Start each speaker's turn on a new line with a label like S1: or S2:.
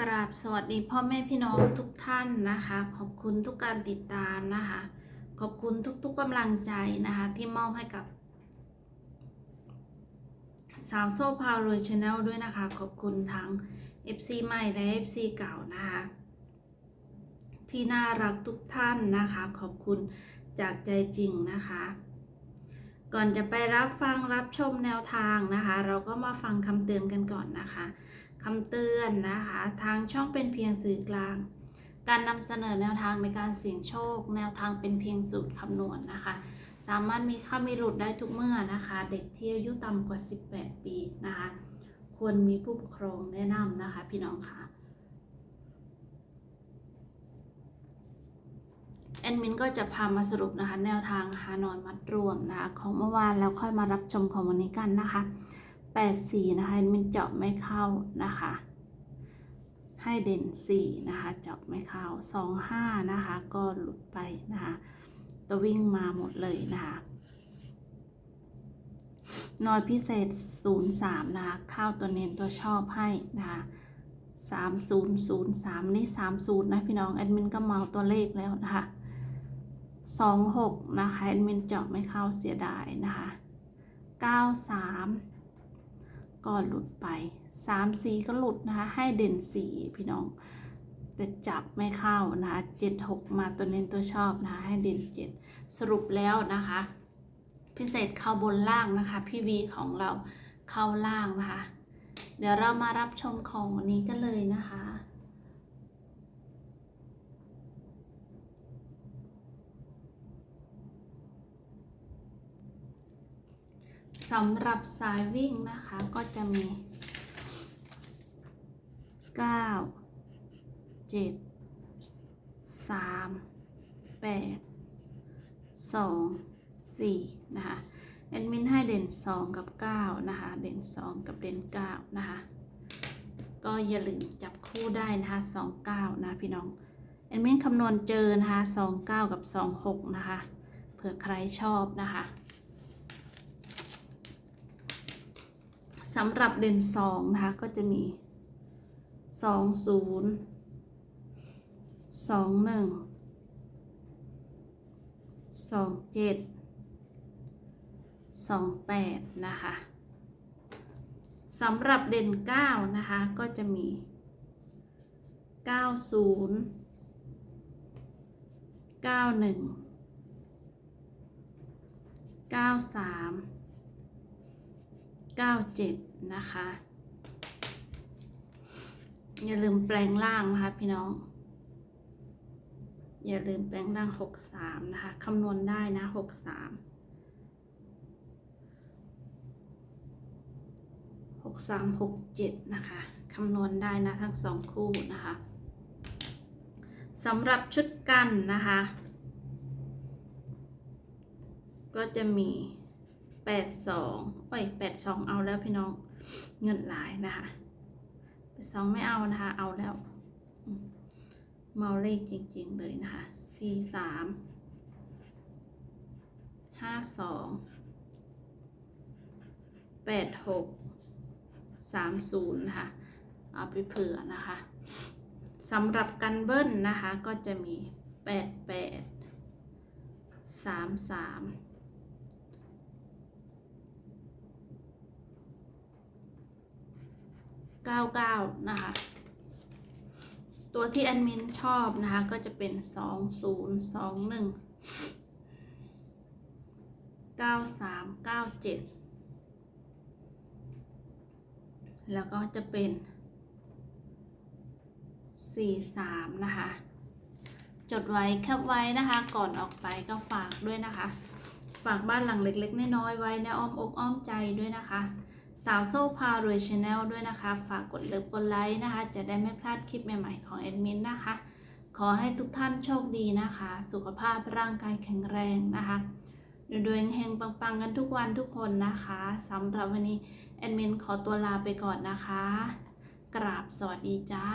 S1: กราบสวัสดีพ่อแม่พี่น้องทุกท่านนะคะ ขอบคุณทุกการติดตามนะคะ ขอบคุณทุกๆกำลังใจนะคะ ที่มอบให้กับสาวโซ่พาวรวยชาแนลด้วยนะคะ ขอบคุณทั้ง FC ใหม่และ FC เก่านะคะที่น่ารักทุกท่านนะคะ ขอบคุณจากใจจริงนะคะ ก่อนจะไปรับฟังรับชมแนวทางนะคะ เราก็มาฟังคำเตือนกันก่อนนะคะคำเตือนนะคะ ทางช่องเป็นเพียงสื่อกลาง การนำเสนอแนวทางในการเสี่ยงโชค แนวทางเป็นเพียงสูตรคำนวณนะคะ สามารถมีเข้ามีหลุดได้ทุกเมื่อนะคะ เด็กที่อายุต่ำกว่า 18 ปีนะคะ ควรมีผู้ปกครองแนะนำนะคะ พี่น้องค่ะ แอดมินก็จะพามาสรุปนะคะแนวทางฮานอยมัดรวมนะคะของเมื่อวานแล้วค่อยมารับชมของวันนี้กันนะคะ 84 นะคะแอดมินเจาะไม่เข้านะคะ ให้เด่น 4 นะคะ เจาะไม่เข้า 25 นะคะ ก็หลุดไปนะคะ ตัววิ่งมาหมดเลยนะคะนอยพิเศษ 03 นะคะ เข้าตัวเน้นตัวชอบให้นะคะ3003 นี่ 30 นะ พี่น้อง แอดมินก็เมาตัวเลขแล้วนะคะ 26 นะคะแอดมินเจาะไม่เข้าเสียดายนะคะ 93 ก็หลุดไป 34 ก็หลุดนะคะ ให้เด่น 4 พี่น้องแต่จับไม่เข้านะคะ 76 มาตัวเน้นตัวชอบนะคะ ให้เด่น 7 สรุปแล้วนะคะ พิเศษเข้าบนล่างนะคะ พี่วีของเราเข้าล่างนะคะ เดี๋ยวเรามารับชมของวันนี้กันเลยนะคะ สำหรับสายวิ่งนะคะก็จะมี 9 7 3 8 2 4 นะคะแอดมินให้เด่น 2 กับ 9 นะคะ เด่น 2 กับเด่น 9 นะคะ ก็อย่าลืมจับคู่ได้นะคะ 2 9 นะพี่น้องแอดมินคำนวณเจอนะคะ 2 9 กับ 2 6 นะคะ เผื่อใครชอบนะคะ สำหรับเด่นสองนะคะ ก็จะมีสองศูนย์สองหนึ่งสองเจ็ดสองแปดนะคะสำหรับเด่นเก้านะคะ ก็จะมีเก้าศูนย์เก้าหนึ่งเก้าสาม 97 นะคะ อย่าลืมแปลงล่างนะคะพี่น้อง อย่าลืมแปลงล่าง 63 นะคะคำนวณได้นะ 63 63 67 นะคะ คำนวณได้นะทั้งสองคู่นะคะสำหรับชุดกันนะคะ ก็จะมี แปดสองเอ้ยแปดสองเอาแล้วพี่น้องเงินหลายนะคะแปดสองไม่เอานะคะ เอาแล้วอืมเมาเลขจริงๆเลยนะคะสี่สามห้าสองแปดหกสามศูนย์นะคะเอาไปเผื่อนะคะสำหรับกันเบิ้ลนะคะก็จะมีแปดแปดสามสาม เก้าเก้านะคะ ตัวที่แอดมินชอบนะคะ ก็จะเป็นสองศูนย์สองหนึ่งเก้าสามเก้าเจ็ดแล้วก็จะเป็นสี่สามนะคะ จดไว้แคปไว้นะคะ ก่อนออกไปก็ฝากด้วยนะคะ ฝากบ้านหลังเล็ก ๆ น้อยๆไว้ในอ้อมอกอ้อมใจด้วยนะคะ สาวโซ่พารวยชาแนลด้วยนะคะ ฝากกดเลิฟกดไลค์นะคะ จะได้ไม่พลาดคลิปใหม่ๆของแอดมินนะคะ ขอให้ทุกท่านโชคดีนะคะ สุขภาพร่างกายแข็งแรงนะคะดวยๆเฮงปังๆกันทุกวันทุกคนนะคะสำหรับวันนี้แอดมินขอตัวลาไปก่อนนะคะ กราบสวัสดีจ้า